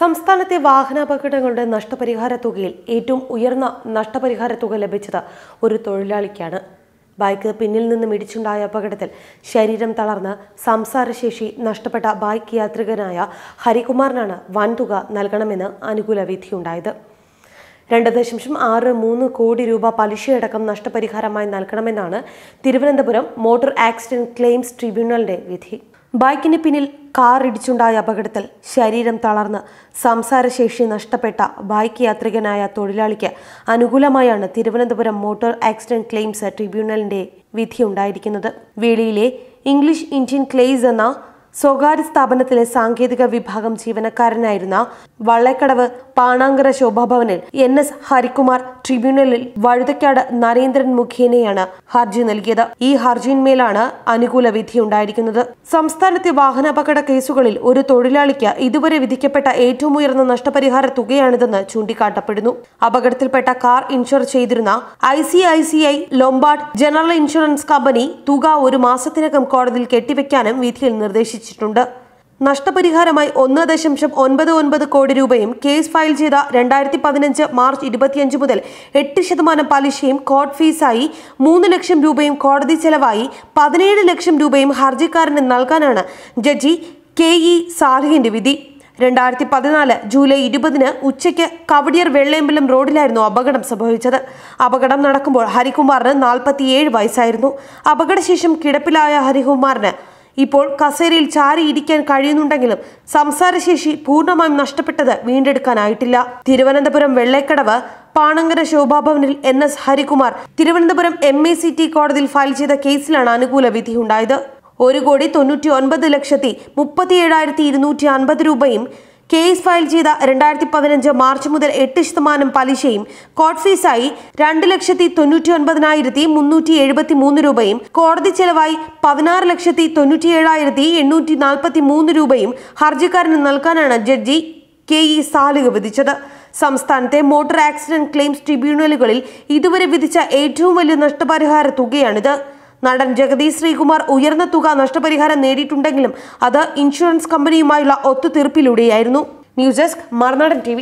സംസ്ഥാനത്തെ വാഹനാപകടങ്ങളുടെ നഷ്ടപരിഹാര തുകയിൽ ഏറ്റവും ഉയർന്ന നഷ്ടപരിഹാര തുക ലഭിച്ചത് ഒരു തൊഴിലാളിക്കാണ്. ബൈക്ക് പിന്നിൽ നിന്നും ഇടിച്ചുണ്ടായ അപകടത്തിൽ ശരീരം തളർന്ന് സംസാരശേഷി നഷ്ടപ്പെട്ട ബൈക്ക് യാത്രികനായ ഹരികുമാറിനാണ് വൻതുക നൽകണമെന്ന് അനുകൂല വിധിയുണ്ടായത് രണ്ട് ദശാംശം ആറ് മൂന്ന് കോടി രൂപ പലിശയടക്കം നഷ്ടപരിഹാരമായി നൽകണമെന്നാണ് തിരുവനന്തപുരം മോട്ടോർ ആക്സിഡന്റ് ക്ലെയിംസ് ട്രിബ്യൂണലിന്റെ വിധി. ബൈക്കിന് പിന്നിൽ കാർ ഇടിച്ചുണ്ടായ അപകടത്തിൽ ശരീരം തളർന്ന് സംസാരശേഷി നഷ്ടപ്പെട്ട ബൈക്ക് യാത്രികനായ തൊഴിലാളിക്ക് അനുകൂലമായാണ് തിരുവനന്തപുരം മോട്ടോർ ആക്സിഡന്റ് ക്ലെയിംസ് ട്രിബ്യൂണലിന്റെ വിധിയുണ്ടായിരിക്കുന്നത്. വേളിയിലെ ഇംഗ്ലീഷ് ഇന്ത്യൻ ക്ലെയ്സ് എന്ന സ്വകാര്യ സ്ഥാപനത്തിലെ സാങ്കേതിക വിഭാഗം ജീവനക്കാരനായിരുന്ന വള്ളക്കടവ് പാണാങ്കര ശോഭാഭവനിൽ എൻ എസ് ഹരികുമാർ ട്രിബ്യൂണലിൽ വഴുതക്കാട് നരേന്ദ്രൻ മുഖേനയാണ് ഹർജി നൽകിയത്. ഈ ഹർജിയിന്മേലാണ് അനുകൂല വിധിയുണ്ടായിരിക്കുന്നത് സംസ്ഥാനത്തെ വാഹനാപകട കേസുകളിൽ ഒരു തൊഴിലാളിക്ക് ഇതുവരെ വിധിക്കപ്പെട്ട ഏറ്റവും ഉയർന്ന നഷ്ടപരിഹാര തുകയാണിതെന്ന് ചൂണ്ടിക്കാട്ടപ്പെടുന്നു. അപകടത്തിൽപ്പെട്ട കാർ ഇൻഷുർ ചെയ്തിരുന്ന I C I C I Lombard general insurance company തുക ഒരു മാസത്തിനകം കോടതിയിൽ കെട്ടിവെക്കാനും വിധിയിൽ നിർദ്ദേശിച്ചിട്ടുണ്ട് നഷ്ടപരിഹാരമായി ഒന്ന് ദശാംശം ഒൻപത് ഒൻപത് കോടി രൂപയും കേസ് ഫയൽ ചെയ്ത രണ്ടായിരത്തി പതിനഞ്ച് മാർച്ച് ഇരുപത്തിയഞ്ച് മുതൽ എട്ട് ശതമാനം പലിശയും കോർട്ട് ഫീസായി മൂന്ന് ലക്ഷം രൂപയും കോടതി ചെലവായി പതിനേഴ് ലക്ഷം രൂപയും ഹർജിക്കാരന് നൽകാനാണ് ജഡ്ജി കെ ഇ സാലിഹിന്റെ വിധി. രണ്ടായിരത്തി പതിനാല് ജൂലൈ ഇരുപതിന് ഉച്ചയ്ക്ക് കവടിയർ വെള്ളയമ്പലം റോഡിലായിരുന്നു അപകടം സംഭവിച്ചത്. അപകടം നടക്കുമ്പോൾ ഹരികുമാറിന് നാൽപ്പത്തിയേഴ് വയസ്സായിരുന്നു. അപകടശേഷം കിടപ്പിലായ ഹരികുമാറിന് ഇപ്പോൾ കസേരയിൽ ചാരി ഇരിക്കാൻ കഴിയുന്നുണ്ടെങ്കിലും സംസാരശേഷി പൂർണമായും നഷ്ടപ്പെട്ടത് വീണ്ടെടുക്കാനായിട്ടില്ല. Thiruvananthapuram വെള്ളേക്കടവ് പാണങ്കര ശോഭാഭവനിൽ N S Harikumar Thiruvananthapuram M A C T കോടതിയിൽ ഫയൽ ചെയ്ത കേസിലാണ് അനുകൂല വിധി വിധിയുണ്ടായത് ഒരു കോടി തൊണ്ണൂറ്റി ഒൻപത് ലക്ഷത്തി മുപ്പത്തി ഏഴായിരത്തി ഇരുന്നൂറ്റി അൻപത് രൂപയും കേസ് ഫയൽ ചെയ്ത രണ്ടായിരത്തി പതിനഞ്ച് മാർച്ച് മുതൽ എട്ട് ശതമാനം പലിശയും കോർട്ട് ഫീസായി രണ്ട് ലക്ഷത്തി തൊണ്ണൂറ്റി ഒൻപതിനായിരത്തി മുന്നൂറ്റി എഴുപത്തി മൂന്ന് രൂപയും കോടതി ചെലവായി പതിനാറ് ലക്ഷത്തി തൊണ്ണൂറ്റി ഏഴായിരത്തി എണ്ണൂറ്റി നാൽപ്പത്തി മൂന്ന് രൂപയും ഹർജിക്കാരന് നൽകാനാണ് ജഡ്ജി കെ ഇ സാലിഹ് വിധിച്ചത്. സംസ്ഥാനത്തെ മോട്ടോർ ആക്സിഡന്റ് ക്ലെയിംസ് ട്രിബ്യൂണലുകളിൽ ഇതുവരെ വിധിച്ച ഏറ്റവും വലിയ നഷ്ടപരിഹാര തുകയാണിത്. നടൻ ജഗദീഷ് ശ്രീകുമാർ ഉയർന്ന തുക നഷ്ടപരിഹാരം നേടിയിട്ടുണ്ടെങ്കിലും അത് ഇൻഷുറൻസ് കമ്പനിയുമായുള്ള ഒത്തുതീർപ്പിലൂടെയായിരുന്നു. News desk Marunadan T